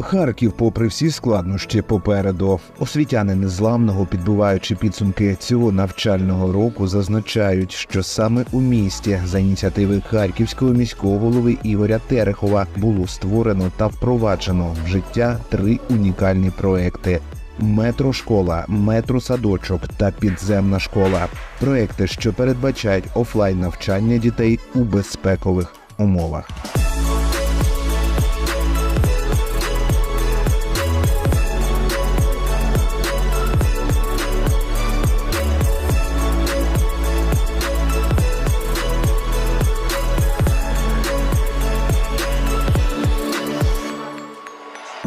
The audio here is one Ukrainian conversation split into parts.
Харків, попри всі складнощі попереду, освітяни незламного, підбиваючи підсумки цього навчального року, зазначають, що саме у місті за ініціативи харківського міського голови Ігоря Терехова було створено та впроваджено в життя три унікальні проекти. Метрошкола, метросадочок та підземна школа проекти, що передбачають офлайн навчання дітей у безпекових умовах.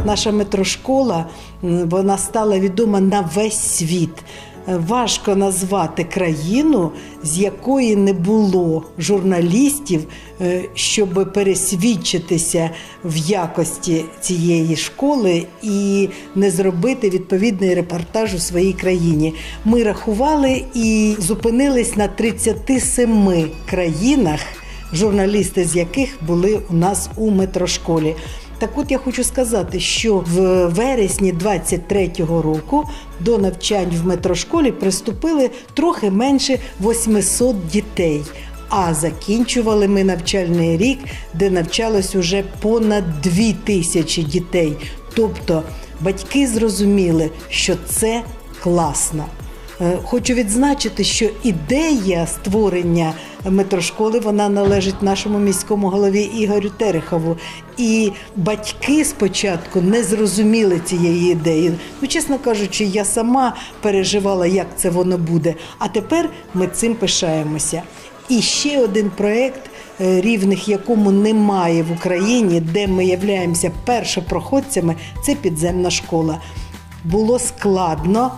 Наша метрошкола вона стала відома на весь світ. Е, Важко назвати країну, з якої не було журналістів, е, щоб пересвідчитися в якості цієї школи і не зробити відповідний репортаж у своїй країні. Ми рахували і зупинились на 37 країнах, журналісти з яких були у нас у метрошколі. Так от я хочу сказати, що в вересні 23-го року до навчань в метрошколі приступили трохи менше 800 дітей. А закінчували ми навчальний рік, де навчалось уже понад 2 тисячі дітей. Тобто батьки зрозуміли, що це класно. Е, Хочу відзначити, що ідея створення метрошколи вона належить нашому міському голові Ігорю Терехову. І батьки спочатку не зрозуміли цієї ідеї. Ну, чесно кажучи, я сама переживала, як це воно буде. А тепер ми цим пишаємося. І ще один проект, е, рівних якому немає в Україні, де ми являємося першопроходцями, це підземна школа. Було складно,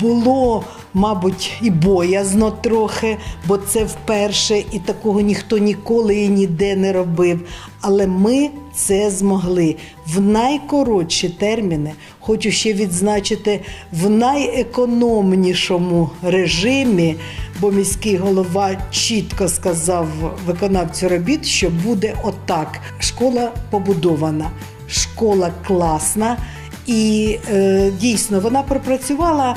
було, мабуть, і боязно трохи, бо це вперше, і такого ніхто ніколи і ніде не робив. Але ми це змогли в найкоротші терміни. Хочу ще відзначити в найекономнішому режимі, бо міський голова чітко сказав виконавцю робіт, що буде отак. Школа побудована, школа класна. І е, дійсно вона пропрацювала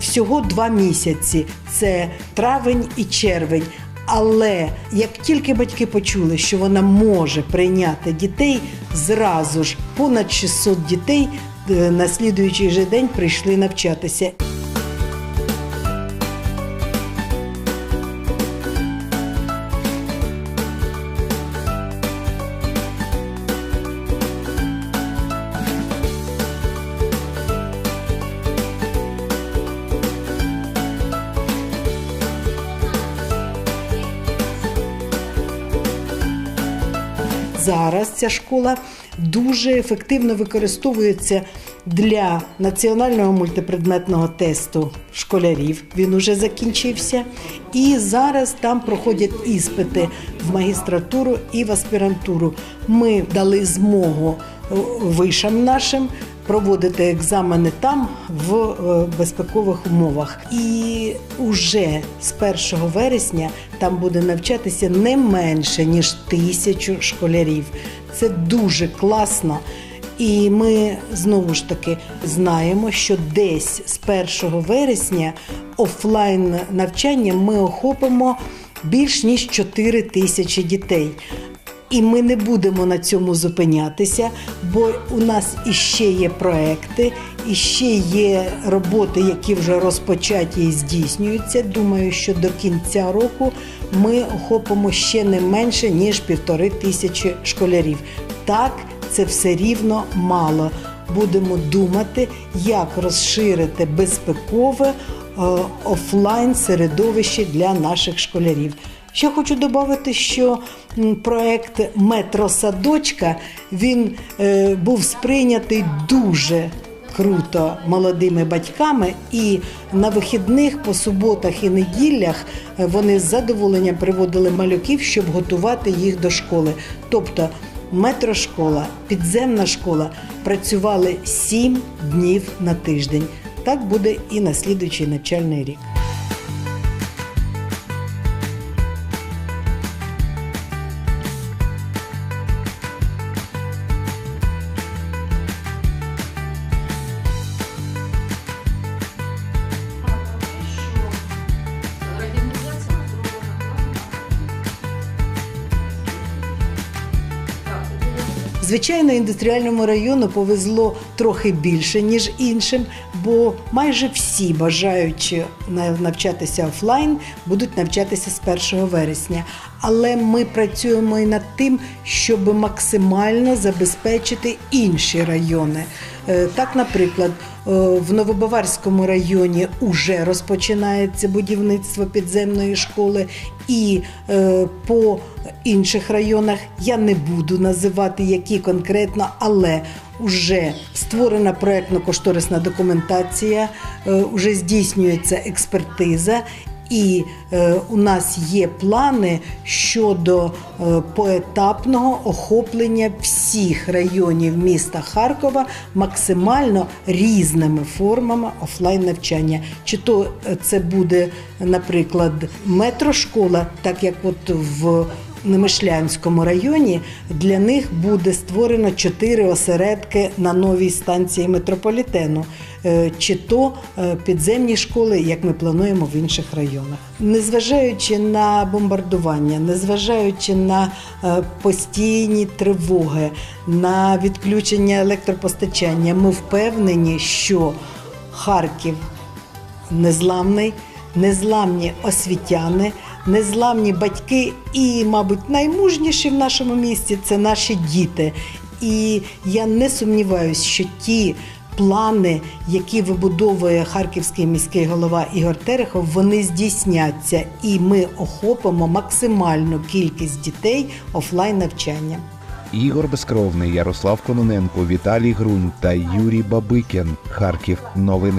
всього два місяці: це травень і червень. Але як тільки батьки почули, що вона може прийняти дітей, зразу ж понад 600 дітей е, на слідуючий же день прийшли навчатися. Зараз ця школа дуже ефективно використовується для національного мультипредметного тесту школярів. Він уже закінчився. І зараз там проходять іспити в магістратуру і в аспірантуру. Ми дали змогу е, вишам нашим проводити екзамени там в е, безпекових умовах. І уже з 1 вересня там буде навчатися не менше ніж тисячу школярів. Це дуже класно. І ми знову ж таки знаємо, що десь з 1 вересня офлайн навчання ми охопимо більш ніж 4 тисячі дітей. І ми не будемо на цьому зупинятися, бо у нас іще є проекти, іще є роботи, які вже розпочаті і здійснюються. Думаю, що до кінця року ми охопимо ще не менше ніж півтори тисячі школярів. Так, це все рівно мало. Будемо думати, як розширити безпекове е, офлайн середовище для наших школярів. Ще хочу додати, що проект Метросадочка він е, був сприйнятий дуже круто молодими батьками, і на вихідних по суботах і неділях е, вони з задоволенням приводили малюків, щоб готувати їх до школи. Тобто метрошкола, підземна школа працювали 7 днів на тиждень. Так буде і на слідуючий навчальний рік. Звичайно, індустріальному району повезло трохи більше, ніж іншим, бо майже всі бажаючи на- навчатися офлайн будуть навчатися з 1 вересня. Але ми працюємо і над тим, щоб максимально забезпечити інші райони. Е, Так, наприклад, е, в Новобаварському районі вже розпочинається будівництво підземної школи, і е, по інших районах я не буду називати які конкретно, але вже створена проектно-кошторисна документація, вже здійснюється експертиза. І е, у нас є плани щодо е, поетапного охоплення всіх районів міста Харкова максимально різними формами офлайн навчання. Чи то е, це буде, наприклад, метрошкола, так як от в Немишлянському районі для них буде створено чотири осередки на новій станції метрополітену, чи то е, підземні школи, як ми плануємо в інших районах. Незважаючи на бомбардування, незважаючи на е, постійні тривоги, на відключення електропостачання, ми впевнені, що Харків незламний, незламні освітяни, незламні батьки і, мабуть, наймужніші в нашому місті це наші діти. І я не сумніваюся, що ті плани, які вибудовує харківський міський голова Ігор Терехов, вони здійсняться, і ми охопимо максимальну кількість дітей офлайн навчання. Ігор Безкровний, Ярослав Кононенко, Віталій Грунь та Юрій Бабикін. Харків. Новини.